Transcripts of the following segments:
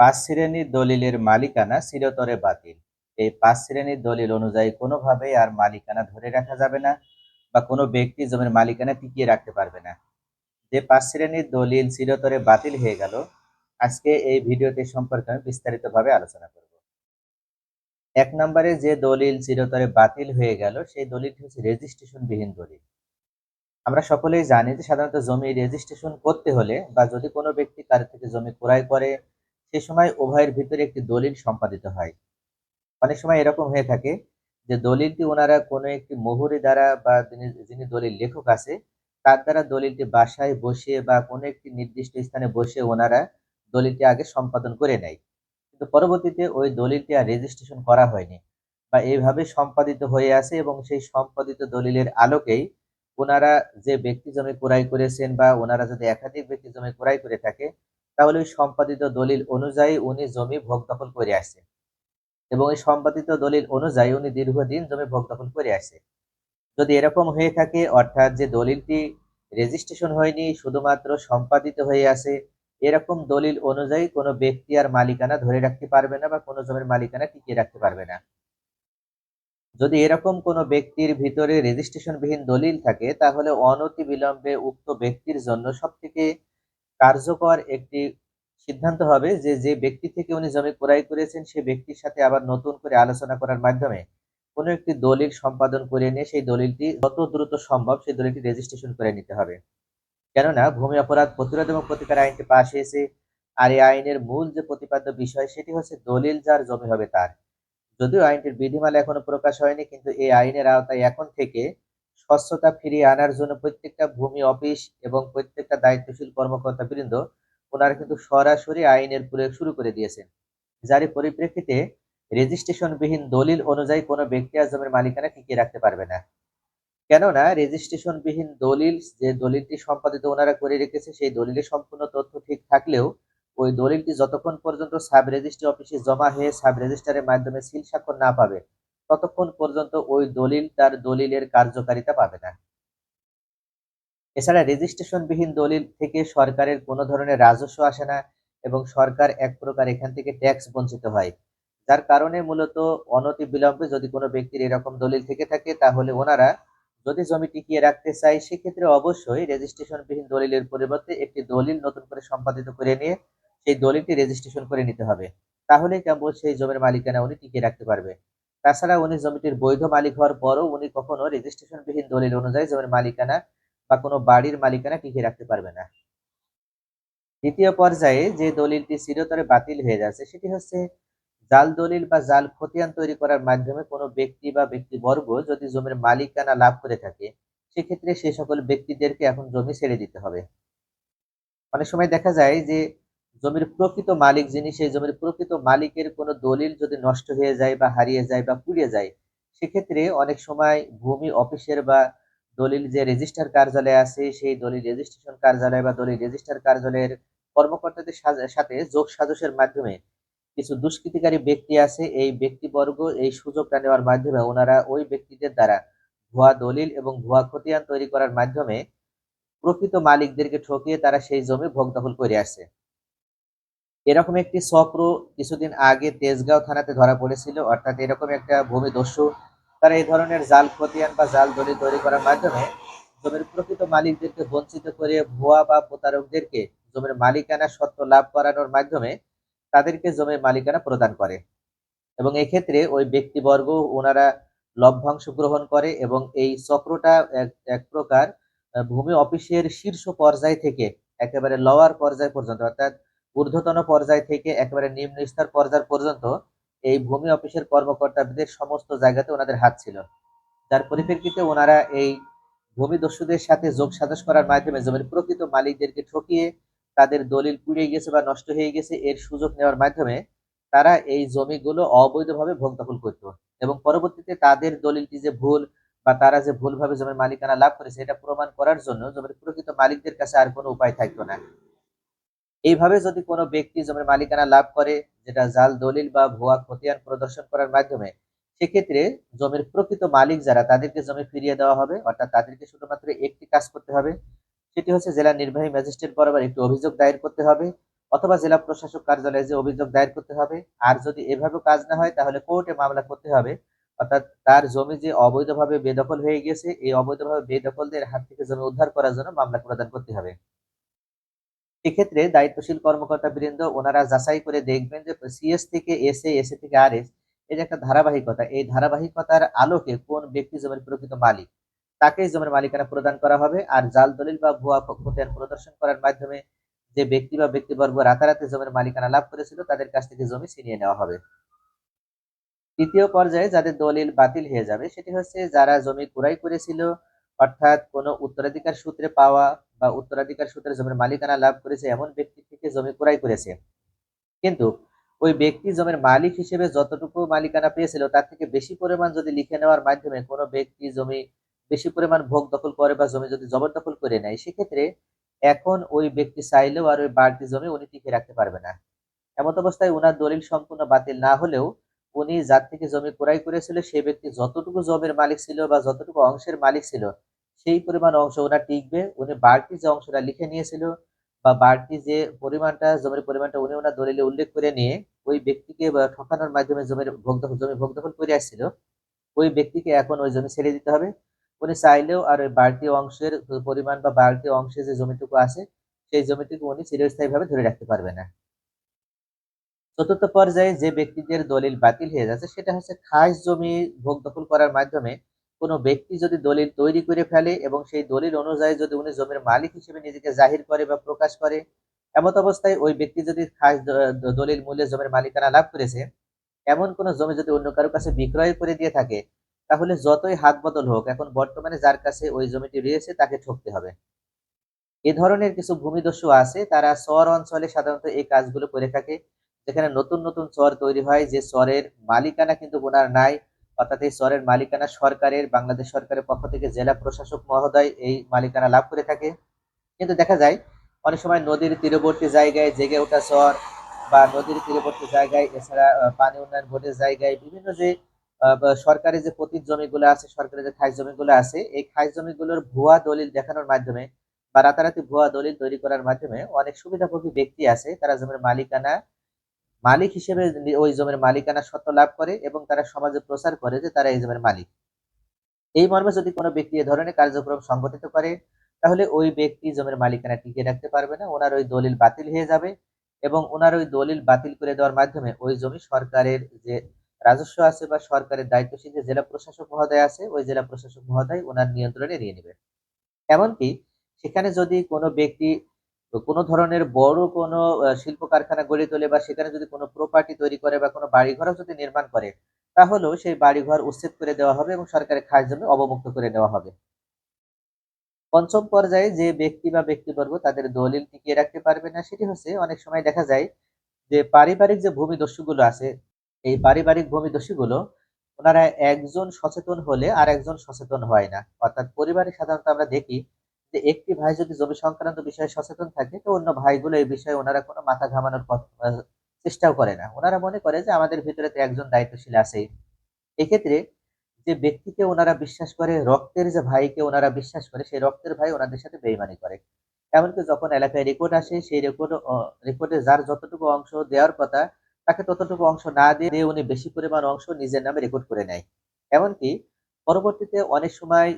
পাঁচ শ্রেণির দলিলের মালিকানা চিরতরে বাতিল। এই পাঁচ শ্রেণির দলিল অনুযায়ী কোনোভাবেই আর মালিকানা ধরে রাখা যাবে না বা কোনো ব্যক্তি জমির মালিকানা টিকিয়ে রাখতে পারবে না। যে পাঁচ শ্রেণির দলিল চিরতরে বাতিল হয়ে গেল, আজকে এই ভিডিওতে সম্পর্কে আমি বিস্তারিতভাবে আলোচনা করব। এক নম্বরে যে দলিল চিরতরে বাতিল হয়ে গেল, সেই দলিলটি হচ্ছে রেজিস্ট্রেশন বিহীন দলিল। আমরা সকলেই জানি যে সাধারণত জমি রেজিস্ট্রেশন করতে হলে বা যদি কোনো ব্যক্তি কারও থেকে জমি ক্রয় করে সে সময় উভয়ের ভিতরে একটি দলিল সম্পাদিত হয়। অনেক সময় এরকম হয়ে থাকে যে দলিলটি ওনারা কোনো একটি মোহরি দ্বারা বা যিনি দলিল লেখক আছে, তার দ্বারা দলিলটি বাসায় বসে বা কোনো একটি নির্দিষ্ট স্থানে বসে ওনারা দলিলটি আগে সম্পাদন করে নেয়। কিন্তু পরবর্তীতে ওই দলিলটি আর রেজিস্ট্রেশন করা হয়নি বা এইভাবে সম্পাদিত হয়ে আছে এবং সেই সম্পাদিত দলিলের আলোকেই ওনারা যে ব্যক্তি জমি ক্রয় করেছেন বা ওনারা যদি একাধিক ব্যক্তি জমি ক্রয় করে থাকে তাহলে ওই সম্পাদিত দলিল অনুযায়ী উনি জমি ভোগ দখল করে আসছে এবং এই সম্পাদিত দলিল অনুযায়ী উনি দীর্ঘদিন জমি ভোগ দখল করে আসছে যদি এরকম হয়ে থাকে, অর্থাৎ যে দলিলটি রেজিস্ট্রেশন হয়নি, শুধুমাত্র সম্পাদিত হয়ে আছে, এরকম দলিল অনুযায়ী কোনো ব্যক্তি আর মালিকানা ধরে রাখতে পারবে না বা কোনো জমির মালিকানা টিকিয়ে রাখতে পারবে না। যদি এরকম কোনো ব্যক্তির ভিতরে রেজিস্ট্রেশনবিহীন দলিল থাকে, তাহলে অনতি বিলম্বে উক্ত ব্যক্তির জন্য সবথেকে কার্যকর একটি সিদ্ধান্ত হবে যে যে ব্যক্তি থেকে উনি জমি ক্রয় করেছেন, সে ব্যক্তির সাথে আবার নতুন করে আলোচনা করার মাধ্যমে কোনো একটি দলিল সম্পাদন করে নিয়ে সেই দলিলটি যত দ্রুত সম্ভব সেই দলিলটি রেজিস্ট্রেশন করে নিতে হবে। কেননা, ভূমি অপরাধ প্রতিরোধ এবং প্রতিকার আইনটি পাশ হয়েছে আর এই আইনের মূল যে প্রতিপাদ্য বিষয় সেটি হচ্ছে দলিল যার জমি হবে তার। যদিও আইনটির বিধিমালা এখনও প্রকাশ হয়নি, কিন্তু এই আইনের আওতায় এখন থেকে স্বচ্ছতা ফিরিয়ে আনার জন্য প্রত্যেকটা ভূমি, অফিস এবং প্রত্যেকটা দায়িত্বশীল কর্মকর্তা বৃন্দ ওনারা কিন্তু সরাসরি আইনের প্রয়োগ শুরু করে দিয়েছেন। যার পরিপ্রেক্ষিতে রেজিস্ট্রেশনবিহীন দলিল অনুযায়ী কোনো ব্যক্তি আর জমির মালিকানা টিকিয়ে রাখতে পারবে না। কেননা রেজিস্ট্রেশনবিহীন দলিল, যে দলিলটি সম্পাদিত ওনারা করে রেখেছে, সেই দলিলের সম্পূর্ণ তথ্য ঠিক থাকলেও ওই দলিলটি যতক্ষণ পর্যন্ত সাব রেজিস্ট্রি অফিসে জমা হয়ে সাব রেজিস্ট্রারের মাধ্যমে সিল স্বাক্ষর না পাবে ততক্ষণ পর্যন্ত ওই দলিল তার দলিলের কার্যকারিতা পাবে না। এছাড়া রেজিস্ট্রেশনবিহীন দলিল থেকে সরকারের কোনো ধরনের রাজস্ব আসে না এবং সরকার এক প্রকার এখান থেকে ট্যাক্স বঞ্চিত হয়। যার কারণে মূলত অনতি বিলম্বে যদি কোনো ব্যক্তির এরকম দলিল থেকে থাকে, তাহলে ওনারা যদি জমি টিকিয়ে রাখতে চায়, সেক্ষেত্রে অবশ্যই রেজিস্ট্রেশনবিহীন দলিলের পরিবর্তে একটি দলিল নতুন করে সম্পাদিত করে নিয়ে সেই দলিলটি রেজিস্ট্রেশন করে নিতে হবে। তাহলে কেবল সেই জমির মালিকানা উনি টিকিয়ে রাখতে পারবে। তাছাড়া উনি জমিটির বৈধ মালিক হওয়ার পরও উনি কখনো রেজিস্ট্রেশনবিহীন দলিল অনুযায়ী জমির মালিকানা বা কোনো বাড়ির মালিকানা টিকিয়ে রাখতে পারবে না। দ্বিতীয় পর্যায়ে যে দলিলটি চিরতরে বাতিল হয়ে যাচ্ছে, সেটি হচ্ছে জাল দলিল বা জাল খতিয়ান তৈরি করার মাধ্যমে কোনো ব্যক্তি বা ব্যক্তিবর্গ যদি জমির মালিকানা লাভ করে থাকে, সেক্ষেত্রে সে সকল ব্যক্তিদেরকে এখন জমি ছেড়ে দিতে হবে। অনেক সময় দেখা যায় যে জমির প্রকৃত মালিক যিনি, সেই জমির প্রকৃত মালিকের কোনো দলিল যদি নষ্ট হয়ে যায় বা হারিয়ে যায় বা পুড়িয়ে যায়, সেক্ষেত্রে অনেক সময় ভূমি অফিসের বা দলিল যে রেজিস্টার কার্যালয় আছে, সেই দলিল রেজিস্ট্রেশন কার্যালয় বা দলিল রেজিস্টার কার্যালয়ের কর্মকর্তাদের সাথে যোগ সাজসের মাধ্যমে কিছু দুষ্কৃতিকারী ব্যক্তি আছে, এই ব্যক্তিবর্গ এই সুযোগটা নেওয়ার মাধ্যমে ওনারা ওই ব্যক্তিদের দ্বারা ভুয়া দলিল এবং ভুয়া খতিয়ান তৈরি করার মাধ্যমে প্রকৃত মালিকদেরকে ঠকিয়ে তারা সেই জমি ভোগ দখল করে আসছে এরকম একটি চক্র কিছুদিন আগে তেজগাঁও থানাতে ধরা পড়েছিল, অর্থাৎ এরকম একটা ভূমি দস্যু তারা এই ধরনের জাল খতিয়ান বা জাল দলিল তৈরি করার মাধ্যমে জমির প্রকৃত মালিকদেরকে বঞ্চিত করে ভুয়া বা প্রতারকদেরকে জমির মালিকানা সত্য লাভ করানোর মাধ্যমে তাদেরকে জমির মালিকানা প্রদান করে। এবং এক্ষেত্রে ওই ব্যক্তিবর্গ ওনারা লভ্যাংশ গ্রহণ করে এবং এই চক্রটা এক প্রকার ভূমি অফিসের শীর্ষ পর্যায় থেকে একেবারে লওয়ার পর্যায় পর্যন্ত, অর্থাৎ ঊর্ধ্বতন পর্যায় থেকে একেবারে নিম্ন স্তর পর্যায় পর্যন্ত এই ভূমি অফিসের কর্মকর্তাদের সমস্ত জায়গাতে ওনাদের হাত ছিল। যার পরিপ্রেক্ষিতে ওনারা এই ভূমি দস্যুদের সাথে যোগ সাজস করার মাধ্যমে জমির প্রকৃত মালিকদেরকে ঠকিয়ে তাদের দলিল পুড়ে গেছে বা নষ্ট হয়ে গেছে এর সুযোগ নেওয়ার মাধ্যমে তারা এই জমিগুলো অবৈধভাবে ভোগ দখল করত এবং পরবর্তীতে তাদের দলিলটি যে ভুল বা তারা যে ভুলভাবে জমির মালিকানা লাভ করেছে, এটা প্রমাণ করার জন্য জমির প্রকৃত মালিকদের কাছে আর কোনো উপায় থাকতো না। এইভাবে যদি কোনো ব্যক্তি জমির মালিকানা লাভ করে, যেটা জাল, দলিল বা ভুয়া খতিয়ান প্রদর্শন করার মাধ্যমে, সেক্ষেত্রে জমির প্রকৃত মালিক যারা, তাদেরকে জমি ফিরিয়ে দেওয়া হবে, অর্থাৎ তাদেরকে শুধুমাত্র একটি কাজ করতে হবে, সেটি হচ্ছে জেলা নির্বাহী ম্যাজিস্ট্রেট বরাবর একটি অভিযোগ দায়ের করতে হবে, অথবা জেলা প্রশাসক কার্যালয়ে যে অভিযোগ দায়ের করতে হবে। আর যদি এভাবে কাজ না হয়, তাহলে কোর্টে মামলা করতে হবে, অর্থাৎ তার জমি যে অবৈধভাবে বেদখল হয়ে গেছে এই অবৈধভাবে বেদখলদের হাত থেকে জমি উদ্ধার করার জন্য মামলা প্রদান করতে হবে। এক্ষেত্রে দায়িত্বশীল কর্মকর্তা বৃন্দ ওনারা যাচাই করে দেখবেন যে সিএস থেকে এসএ এসএ থেকে আর এস যে একটা ধারাবাহিকতা। এই ধারাবাহিকতার আলোকে কোন ব্যক্তি জমির প্রকৃত মালিক? তাকেই জমির মালিকানা প্রদান করা হবে আর জাল, দলিল বা ভুয়া খতিয়ান প্রদর্শন করার মাধ্যমে যে ব্যক্তি বা ব্যক্তিবর্গ রাতারাতি জমির মালিকানা লাভ করেছিল, তাদের কাছ থেকে জমি ছিনিয়ে নেওয়া হবে। তৃতীয় পর্যায়ে যাদের দলিল বাতিল হয়ে যাবে, সেটি হচ্ছে যারা জমি ক্রয় করেছিল অর্থাৎ কোনো উত্তরাধিকার সূত্রে পাওয়া বা উত্তরাধিকার সূত্রে জমির মালিকানা লাভ করেছে এমন ব্যক্তি থেকে জমি ক্রয় করেছে। কিন্তু ওই ব্যক্তি জমির মালিক হিসেবে যতটুকু মালিকানা পেয়েছিল, তার থেকে বেশি পরিমাণ যদি লিখে নেওয়ার মাধ্যমে কোনো ব্যক্তি জমি বেশি পরিমাণ ভোগ দখল করে বা জমি যদি জবরদখল করে নেয়, সেক্ষেত্রে এখন ওই ব্যক্তি চাইলেও আর ওই বাড়তি জমি উনি টিকে রাখতে পারবে না। এমত অবস্থায় উনার দলিল সম্পূর্ণ বাতিল না হলেও উনি যার থেকে জমি ক্রয় করেছিল সেই ব্যক্তি যতটুকু জমির মালিক ছিল বা যতটুকু অংশের মালিক ছিল সেই পরিমাণ অংশ ওনার টিকবে, উনি বাড়তি যে অংশটা লিখে নিয়েছিল বা বাড়তি যে পরিমাণটা, জমির পরিমাণটা উনি ওনার দলিলে উল্লেখ করে নিয়ে ওই ব্যক্তিকে ঠকানোর মাধ্যমে জমির ভোগ দখল জমি ভোগ দখল করে আসছিল, ওই ব্যক্তিকে এখন ওই জমি ছেড়ে দিতে হবে। উনি চাইলেও আর ওই বাড়তি অংশের পরিমাণ বা বাড়তি অংশে যে জমিটুকু আছে, সেই জমিটুকু উনি চিরস্থায়ীভাবে ধরে রাখতে পারবে না। চতুর্থ পর্যায়ে যে ব্যক্তিদের দলিল বাতিল হয়ে যাচ্ছে, সেটা হচ্ছে খাস জমি ভোগ দখল করার মাধ্যমে কোনো ব্যক্তি যদি দলিল তৈরি করে ফেলে এবং সেই দলিল অনুযায়ী যদি উনি জমির মালিক হিসেবে নিজেকে জাহির করে বা প্রকাশ করে, এমত অবস্থায় ওই ব্যক্তি যদি খাস দলিল মূল্যে জমির মালিকানা লাভ করেছে, এমন কোনো জমি যদি অন্য কারও কাছে বিক্রয় করে দিয়ে থাকে, তাহলে যতই হাত বদল হোক, এখন বর্তমানে যার কাছে ওই জমিটি রয়েছে তাকে ঠকতে হবে। এ ধরনের কিছু ভূমিদস্যু আছে, তারা চর অঞ্চলে সাধারণত এই কাজগুলো করে থাকে। যেখানে নতুন নতুন চর তৈরি হয়, যে চরের মালিকানা কিন্তু ওনার নাই অর্থাৎ এই চরের মালিকানা সরকারের, বাংলাদেশ সরকারের পক্ষ থেকে জেলা প্রশাসক মহোদয় এই মালিকানা লাভ করে থাকে। কিন্তু দেখা যায়, অনেক সময় নদীর তীরবর্তী জায়গায় জেগে ওঠা চর বা নদীর তীরবর্তী জায়গায়, এছাড়া পানি উন্নয়ন বোর্ডের জায়গায় বিভিন্ন যে সরকারি যে পতিত জমিগুলো আছে, সরকারি যে খাস জমিগুলো আছে, এই খাস জমিগুলোর ভুয়া দলিল দেখানোর মাধ্যমে বা রাতারাতি ভুয়া দলিল তৈরি করার মাধ্যমে অনেক সুবিধাভোগী ব্যক্তি আছে। তারা জমির মালিকানা মালিক হিসেবে ওই জমির মালিকানা সত্ত্ব লাভ করে এবং তারা সমাজে প্রচার করে যে তারা এই জমির মালিক। এই মর্মে যদি কোনো ব্যক্তি এ ধরনের কার্যক্রম সংগঠিত করে, তাহলে ওই ব্যক্তি জমির মালিকানা টিকিয়ে রাখতে পারবে না, ওনার ওই দলিল বাতিল হয়ে যাবে এবং ওনার ওই দলিল বাতিল করে দেওয়ার মাধ্যমে ওই জমি সরকারের যে রাজস্ব আছে বা সরকারের দায়িত্বশীল যে জেলা প্রশাসক মহোদয় আছে, ওই জেলা প্রশাসক মহোদয় ওনার নিয়ন্ত্রণে নিয়ে নেবে। এমনকি সেখানে যদি কোনো ব্যক্তি কোনো ধরনের বড় কোনো শিল্প কারখানা গড়ে তোলে বা সেখানে যদি কোনো প্রপার্টি তৈরি করে বা কোনো বাড়িঘরও যদি নির্মাণ করে, তাহলেও সেই বাড়িঘর উচ্ছেদ করে দেওয়া হবে এবং সরকারের খাস জমি অবমুক্ত করে দেওয়া হবে। পঞ্চম পর্যায়ে যে ব্যক্তি বা ব্যক্তিবর্গ তাদের দলিল টিকিয়ে রাখতে পারবে না, সেটি হচ্ছে অনেক সময় দেখা যায় যে পারিবারিক যে ভূমিদস্যুগুলো আছে, এই পারিবারিক ভূমিদস্যুগুলো ওনারা একজন সচেতন হলে আর একজন সচেতন হয় না। অর্থাৎ পরিবারে সাধারণত আমরা দেখি যে একটি ভাই যদি জমি সংক্রান্ত বিষয়ে সচেতন থাকে, তো অন্য ভাইগুলো এই বিষয়ে ওনারা কোনো মাথা ঘামানোর চেষ্টাও করে না। ওনারা মনে করে যে আমাদের ভিতরে তো একজন দায়িত্বশীল আছে এক্ষেত্রে যে ব্যক্তিকে ওনারা বিশ্বাস করে, রক্তের যে ভাইকে ওনারা বিশ্বাস করে, সেই রক্তের ভাই ওনাদের সাথে বেইমানি করে। এমনকি যখন এলাকায় রেকর্ড আসে, সেই রেকর্ড রেকর্ডে যার যতটুকু অংশ দেওয়ার কথা, তাকে ততটুকু অংশ না দিয়ে উনি বেশি পরিমাণ অংশ নিজের নামে রেকর্ড করে নেয়। এমনকি পরবর্তীতে অনেক সময়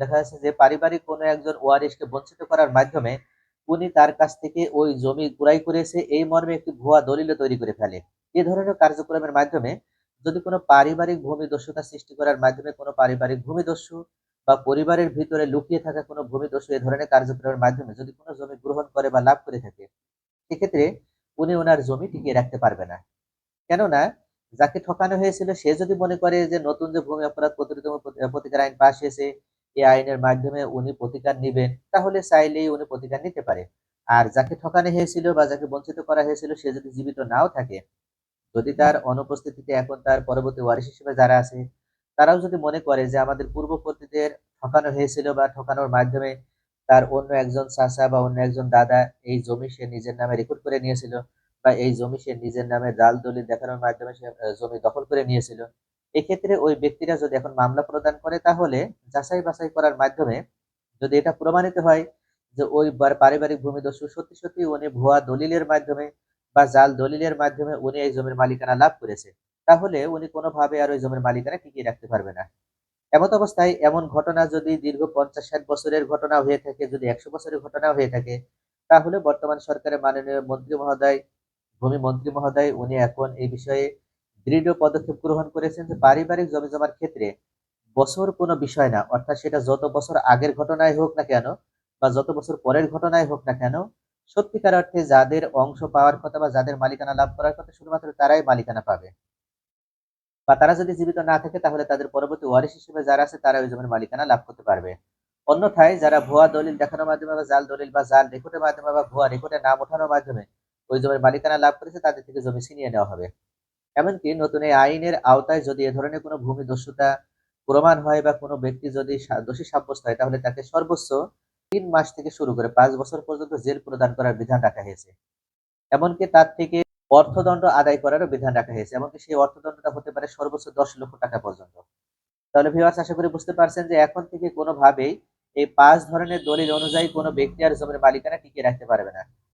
দেখা যাচ্ছে যে পারিবারিক কোনো একজন ওয়ারিশকে বঞ্চিত করার মাধ্যমে উনি তার কাছ থেকে ওই জমি কুড়াই করেছে এই মর্মে একটি ভুয়া দলিল তৈরি করে ফেলে। এ ধরনের কার্যক্রমের মাধ্যমে যদি কোনো পারিবারিক ভূমিদস্যুতা সৃষ্টি করার মাধ্যমে কোনো পারিবারিক ভূমিদস্যু বা পরিবারের ভিতরে লুকিয়ে থাকা কোনো ভূমিদস্যু এই ধরনের কার্যক্রমের মাধ্যমে যদি কোনো জমি গ্রহণ করে বা লাভ করে থাকে, সেক্ষেত্রে উনি ওনার জমি টিকিয়ে রাখতে পারবে না। কেননা যাকে ঠকানো হয়েছিল, সে যদি মনে করে যে নতুন যে ভূমি অপরাধ প্রতিরোধ প্রতিকার আইন পাশ হয়েছে এই আইনের মাধ্যমে উনি প্রতিকার নিবেন, তাহলে চাইলেই উনি প্রতিকার নিতে পারে। আর যাকে ঠকানো হয়েছিল বা যাকে বঞ্চিত করা হয়েছিল, সে যদি জীবিত নাও থাকে, যদি তার অনুপস্থিতিতে এখন তার পরবর্তী ওয়ারিশ হিসেবে যারা আছে, তারাও যদি মনে করে যে আমাদের পূর্ববর্তীদের ঠকানো হয়েছিল বা ঠকানোর মাধ্যমে তার অন্য একজন চাষা বা অন্য একজন দাদা এই জমি সে নিজের নামে রেকর্ড করে নিয়েছিল বা এই জমি সে নিজের নামে জাল দলিল দেখানোর মাধ্যমে সে জমি দখল করে নিয়েছিল। এক্ষেত্রে ওই ব্যক্তিরা যদি এখন মামলা প্রদান করে, তাহলে যাচাই বাছাই করার মাধ্যমে যদি এটা প্রমাণিত হয় যে ওই বার- পারিবারিক ভূমিদস্যু সত্যি সত্যি উনি ভুয়া দলিলের মাধ্যমে বা জাল দলিলের মাধ্যমে উনি এই জমির মালিকানা লাভ করেছে, তাহলে উনি কোনোভাবে আর ওই জমির মালিকানা টিকিয়ে রাখতে পারবে না। এমত অবস্থায় এমন ঘটনা যদি দীর্ঘ পঞ্চাশ ষাট বছরের ঘটনা হয়ে থাকে, যদি একশো বছরের ঘটনা হয়ে থাকে, তাহলে বর্তমান সরকারের মাননীয় মন্ত্রী মহোদয় ভূমি মন্ত্রী মহোদয়, উনি এখন এই বিষয়ে দৃঢ় পদক্ষেপ গ্রহণ করেছেন যে পারিবারিক জমি জমার ক্ষেত্রে বছর কোনো বিষয় না, অর্থাৎ সেটা যত বছর আগের ঘটনায় হোক না কেন বা যত বছর পরের ঘটনায় হোক না কেন, সত্যিকার অর্থে যাদের অংশ পাওয়ার কথা বা যাদের মালিকানা লাভ করার কথা শুধুমাত্র তারাই মালিকানা পাবে। বা তারা যদি জীবিত না থাকে তাহলে তাদের পরবর্তী ওয়ারিশ হিসেবে যারা আছে তারা ওই জমির মালিকানা লাভ করতে পারবে। অন্যথায় যারা ভুয়া দলিল দেখানোর মাধ্যমে বা জাল দলিল বা জাল রেকর্ডের মাধ্যমে বা ভুয়া রেকর্ডে নাম ওঠানোর মাধ্যমে ওই জমির মালিকানা লাভ করেছে, তাদের থেকে জমি ছিনিয়ে নেওয়া হবে। এমনকি নতুন এই আইনের আওতায় যদি এ ধরনের কোনো ভূমি দস্যুতা প্রমাণ হয় বা কোনো ব্যক্তি যদি দোষী সাব্যস্ত হয়, তাহলে তাকে সর্বোচ্চ তিন মাস থেকে শুরু করে পাঁচ বছর পর্যন্ত জেল প্রদান করার বিধান রাখা হয়েছে। এমনকি তার থেকে অর্থদণ্ড আদায় করারও বিধান রাখা হয়েছে। এমনকি সেই অর্থদণ্ডটা হতে পারে সর্বোচ্চ দশ লক্ষ টাকা পর্যন্ত। তাহলে ভিউয়ার্স আশা করি বুঝতে পারছেন যে এখন থেকে কোনোভাবেই এই পাঁচ ধরনের দলিল অনুযায়ী কোনো ব্যক্তি আর জমির মালিকানা টিকিয়ে রাখতে পারবে না।